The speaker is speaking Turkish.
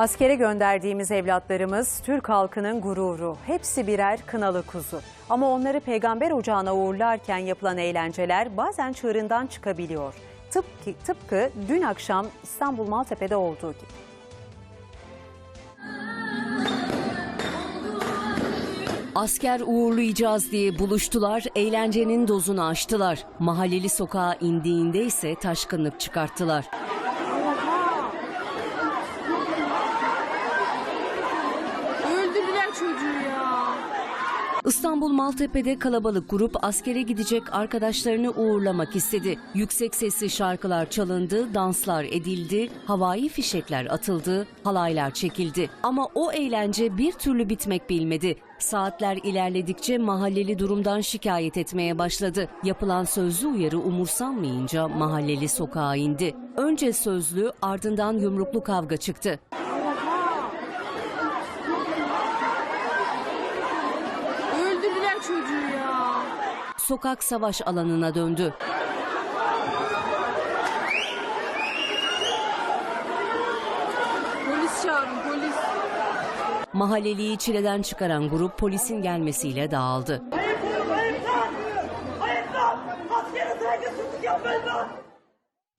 Askere gönderdiğimiz evlatlarımız Türk halkının gururu. Hepsi birer kınalı kuzu. Ama onları peygamber ocağına uğurlarken yapılan eğlenceler bazen çığırından çıkabiliyor. Tıpkı, tıpkı dün akşam İstanbul Maltepe'de olduğu gibi. Asker uğurlayacağız diye buluştular, eğlencenin dozunu aştılar. Mahalleli sokağa indiğinde ise taşkınlık çıkarttılar. Çocuğu ya. İstanbul Maltepe'de kalabalık grup askere gidecek arkadaşlarını uğurlamak istedi. Yüksek sesli şarkılar çalındı, danslar edildi, havai fişekler atıldı, halaylar çekildi. Ama o eğlence bir türlü bitmek bilmedi. Saatler ilerledikçe mahalleli durumdan şikayet etmeye başladı. Yapılan sözlü uyarı umursanmayınca mahalleli sokağa indi. Önce sözlü ardından yumruklu kavga çıktı. Öldürdüler çocuğu ya. Sokak savaş alanına döndü. Polis çağırın polis. Mahalleliyi çileden çıkaran grup polisin gelmesiyle dağıldı. Ayıplar, ayıplar! Ayıplar! Askere saygısızlık yapmayın lan!